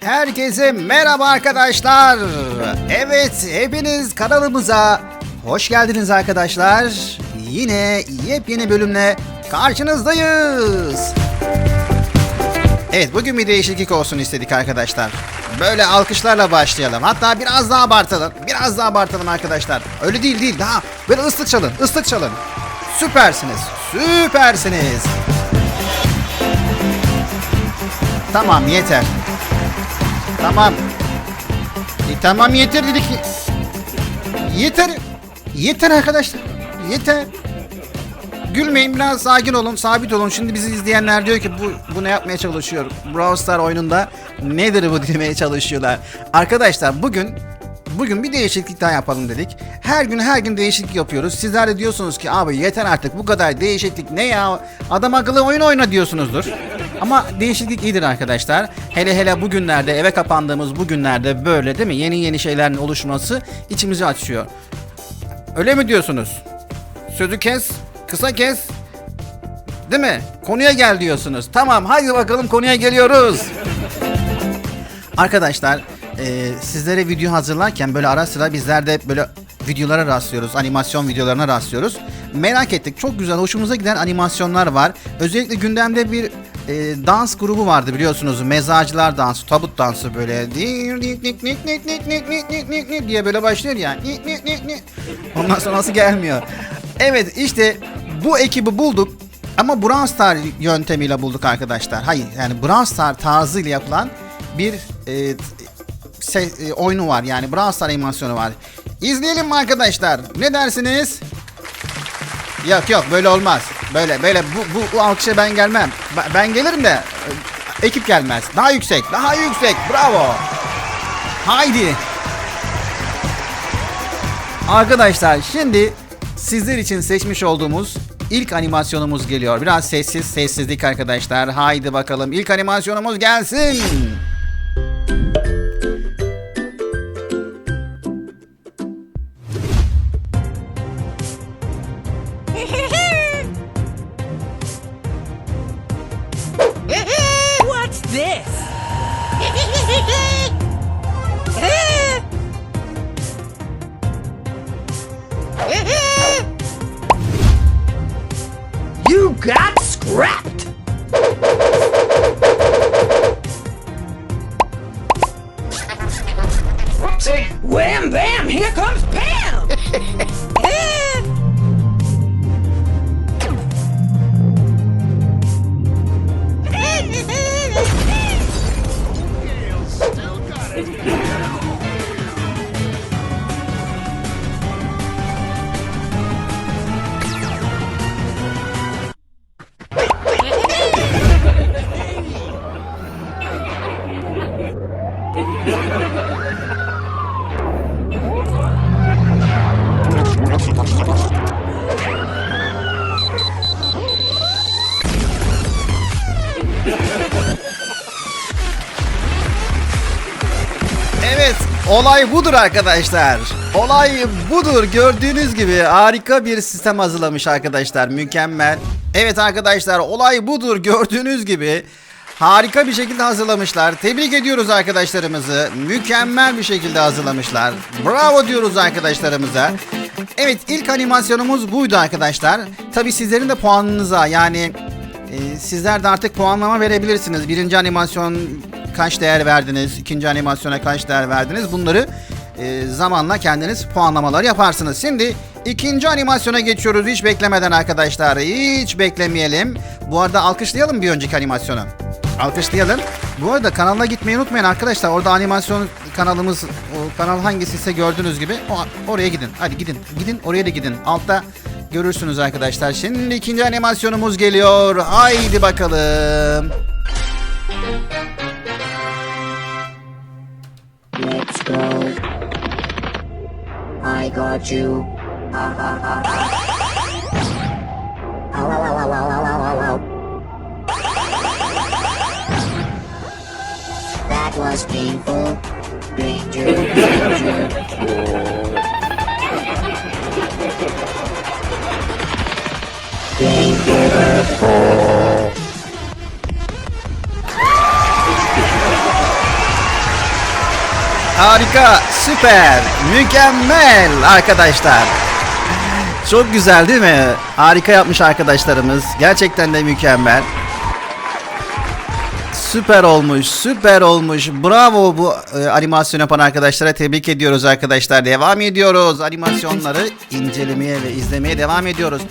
Herkese merhaba arkadaşlar. Evet, hepiniz kanalımıza hoş geldiniz arkadaşlar. Yine yepyeni bölümle karşınızdayız. Evet, bugün bir değişiklik olsun istedik arkadaşlar. Böyle alkışlarla başlayalım. Hatta biraz daha abartalım. Biraz daha abartalım arkadaşlar. Öyle değil değil. Daha böyle ıslık çalın. ıslık çalın. Süpersiniz. Süpersiniz. Tamam yeter. Tamam. E, tamam yeter dedik. Yeter. Yeter arkadaşlar. Yeter. Gülmeyin biraz sakin olun, sabit olun. Şimdi bizi izleyenler diyor ki bu, bu ne yapmaya çalışıyor? Brawl Star oyununda nedir bu demeye çalışıyorlar. Arkadaşlar bugün bugün bir değişiklik daha yapalım dedik. Her gün her gün değişiklik yapıyoruz. Sizler de diyorsunuz ki abi yeter artık bu kadar değişiklik ne ya? Adam akıllı oyun oyna diyorsunuzdur. Ama değişiklik iyidir arkadaşlar. Hele hele bugünlerde eve kapandığımız bu günlerde böyle değil mi? Yeni yeni şeylerin oluşması içimizi açıyor. Öyle mi diyorsunuz? Sözü kes, kısa kes. Değil mi? Konuya gel diyorsunuz. Tamam haydi bakalım konuya geliyoruz. Arkadaşlar e, sizlere video hazırlarken böyle ara sıra bizler de böyle videolara rastlıyoruz. Animasyon videolarına rastlıyoruz. Merak ettik. Çok güzel, hoşumuza giden animasyonlar var. Özellikle gündemde bir e, dans grubu vardı biliyorsunuz. Mezacılar dansı, tabut dansı böyle diye böyle başlıyor ya. Ondan sonrası gelmiyor. Evet işte bu ekibi bulduk. Ama Brawl Star yöntemiyle bulduk arkadaşlar. Hayır yani Brawl Star tarzıyla yapılan bir e, e, oyunu var. Yani Brawl Star animasyonu var. İzleyelim mi arkadaşlar? Ne dersiniz? Yok yok böyle olmaz. Böyle böyle bu, bu, bu alkışa ben gelmem. Ben gelirim de e, ekip gelmez. Daha yüksek, daha yüksek. Bravo. Haydi. Arkadaşlar şimdi sizler için seçmiş olduğumuz ilk animasyonumuz geliyor. Biraz sessiz sessizlik arkadaşlar. Haydi bakalım ilk animasyonumuz gelsin. This? Olay budur arkadaşlar. Olay budur. Gördüğünüz gibi harika bir sistem hazırlamış arkadaşlar. Mükemmel. Evet arkadaşlar, olay budur. Gördüğünüz gibi harika bir şekilde hazırlamışlar. Tebrik ediyoruz arkadaşlarımızı. Mükemmel bir şekilde hazırlamışlar. Bravo diyoruz arkadaşlarımıza. Evet, ilk animasyonumuz buydu arkadaşlar. Tabi sizlerin de puanınıza yani ee, sizler de artık puanlama verebilirsiniz. Birinci animasyon kaç değer verdiniz? ikinci animasyona kaç değer verdiniz? Bunları e, zamanla kendiniz puanlamalar yaparsınız. Şimdi ikinci animasyona geçiyoruz hiç beklemeden arkadaşlar. Hiç beklemeyelim. Bu arada alkışlayalım bir önceki animasyonu. Alkışlayalım. Bu arada kanala gitmeyi unutmayın arkadaşlar. Orada animasyon kanalımız, o kanal hangisi ise gördüğünüz gibi o, oraya gidin. Hadi gidin. Gidin oraya da gidin. Altta görürsünüz arkadaşlar. Şimdi ikinci animasyonumuz geliyor. Haydi bakalım. Let's go. I got you. That was painful. Danger, danger. Danger. Harika, süper, mükemmel arkadaşlar. Çok güzel değil mi? Harika yapmış arkadaşlarımız. Gerçekten de mükemmel. Süper olmuş, süper olmuş. Bravo bu e, animasyon yapan arkadaşlara tebrik ediyoruz arkadaşlar. Devam ediyoruz. Animasyonları incelemeye ve izlemeye devam ediyoruz.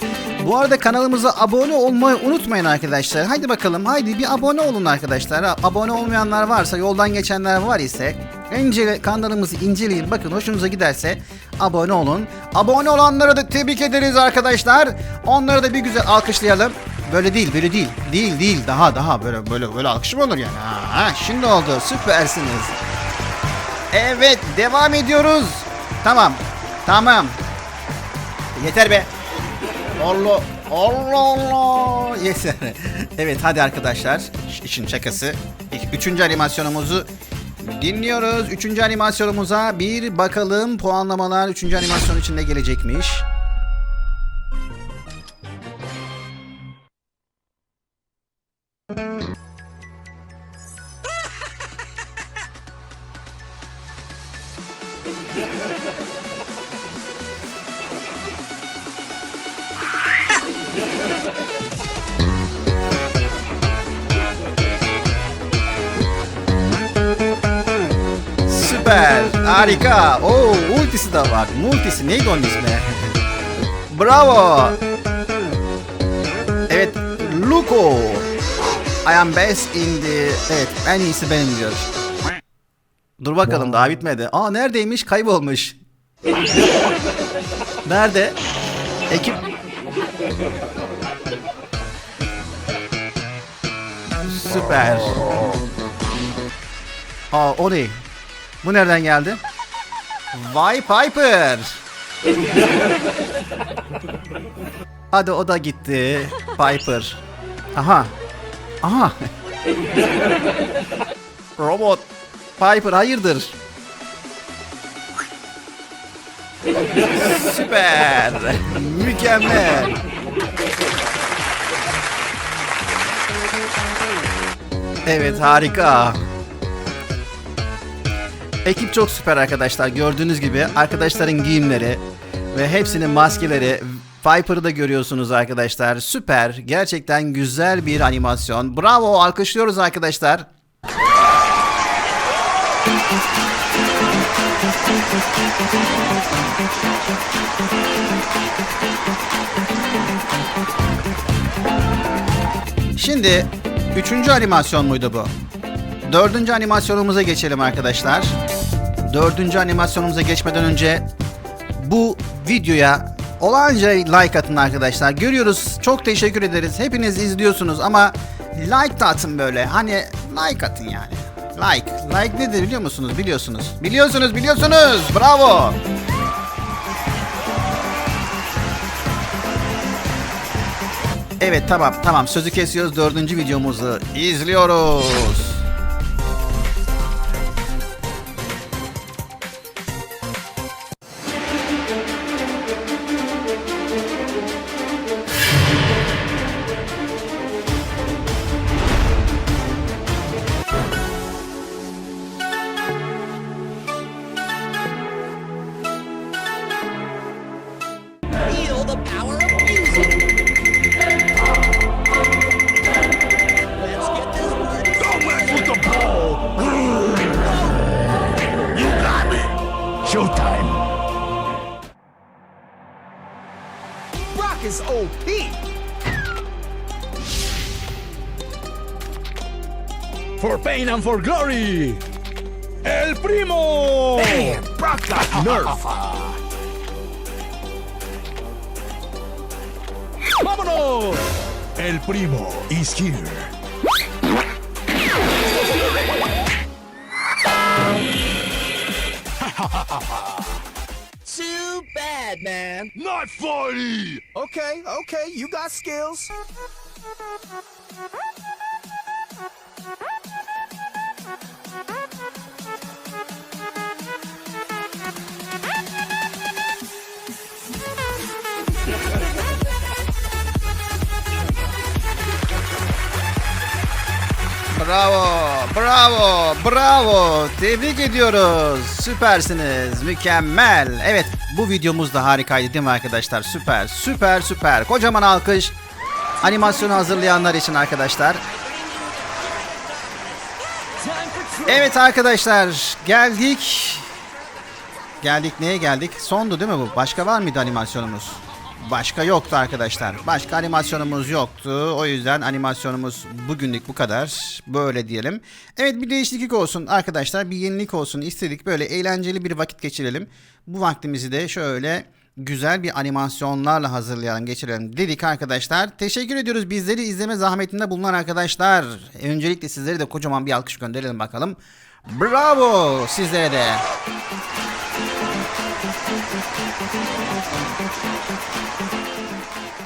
Bu arada kanalımıza abone olmayı unutmayın arkadaşlar. Haydi bakalım, haydi bir abone olun arkadaşlar. Abone olmayanlar varsa, yoldan geçenler var ise önce kanalımızı inceleyin. Bakın hoşunuza giderse abone olun. Abone olanları da tebrik ederiz arkadaşlar. Onları da bir güzel alkışlayalım. Böyle değil, böyle değil. Değil, değil. Daha, daha böyle böyle böyle alkış mı olur yani? Ha, şimdi oldu. Süpersiniz. Evet, devam ediyoruz. Tamam. Tamam. Yeter be. Allah Allah Allah. Yeter. Evet hadi arkadaşlar. İşin şakası. Üçüncü animasyonumuzu dinliyoruz. Üçüncü animasyonumuza bir bakalım. Puanlamalar üçüncü animasyon içinde gelecekmiş. Süper. Harika. Oo, ultisi de var. Multisi neydi onun ismi? Bravo. Evet. Luko. I am best in the... Evet en iyisi benim diyor. Dur bakalım daha bitmedi. Aa neredeymiş? Kaybolmuş. Nerede? Ekip... Süper. Aa o ne? Bu nereden geldi? Vay Piper. Hadi o da gitti. Piper. Aha. Aha. Robot. Piper hayırdır? Süper. Mükemmel. Evet harika. Ekip çok süper arkadaşlar. Gördüğünüz gibi arkadaşların giyimleri ve hepsinin maskeleri Viper'ı da görüyorsunuz arkadaşlar. Süper. Gerçekten güzel bir animasyon. Bravo. Alkışlıyoruz arkadaşlar. Şimdi üçüncü animasyon muydu bu? Dördüncü animasyonumuza geçelim arkadaşlar. Dördüncü animasyonumuza geçmeden önce bu videoya olanca like atın arkadaşlar. Görüyoruz. Çok teşekkür ederiz. Hepiniz izliyorsunuz ama like da atın böyle. Hani like atın yani. Like. Like nedir biliyor musunuz? Biliyorsunuz. Biliyorsunuz, biliyorsunuz. Bravo. Evet tamam tamam sözü kesiyoruz dördüncü videomuzu izliyoruz. Is OP. For pain and for glory. El Primo. Man, Brock got nerf. Vámonos. El Primo is here. Too bad, man. Not funny. Okay, okay, you got skills. Bravo, bravo, bravo. Tebrik ediyoruz. Süpersiniz, mükemmel. Evet, bu videomuz da harikaydı değil mi arkadaşlar? Süper, süper, süper. Kocaman alkış. Animasyonu hazırlayanlar için arkadaşlar. Evet arkadaşlar, geldik. Geldik neye geldik? Sondu değil mi bu? Başka var mıydı animasyonumuz? Başka yoktu arkadaşlar. Başka animasyonumuz yoktu. O yüzden animasyonumuz bugünlük bu kadar. Böyle diyelim. Evet bir değişiklik olsun arkadaşlar. Bir yenilik olsun istedik. Böyle eğlenceli bir vakit geçirelim. Bu vaktimizi de şöyle güzel bir animasyonlarla hazırlayalım, geçirelim dedik arkadaşlar. Teşekkür ediyoruz bizleri izleme zahmetinde bulunan arkadaşlar. Öncelikle sizlere de kocaman bir alkış gönderelim bakalım. Bravo sizlere de.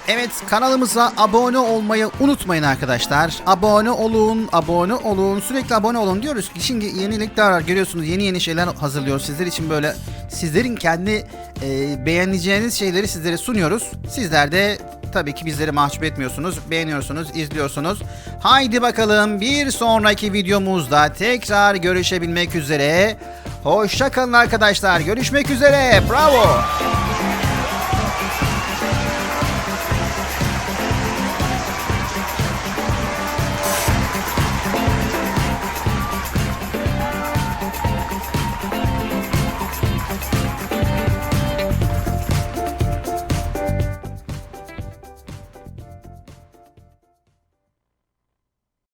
Evet kanalımıza abone olmayı unutmayın arkadaşlar. Abone olun, abone olun, sürekli abone olun diyoruz ki şimdi yenilikler var görüyorsunuz yeni yeni şeyler hazırlıyoruz sizler için böyle sizlerin kendi e, beğeneceğiniz şeyleri sizlere sunuyoruz. Sizler de tabii ki bizleri mahcup etmiyorsunuz, beğeniyorsunuz, izliyorsunuz. Haydi bakalım bir sonraki videomuzda tekrar görüşebilmek üzere. Hoşça kalın arkadaşlar. Görüşmek üzere. Bravo.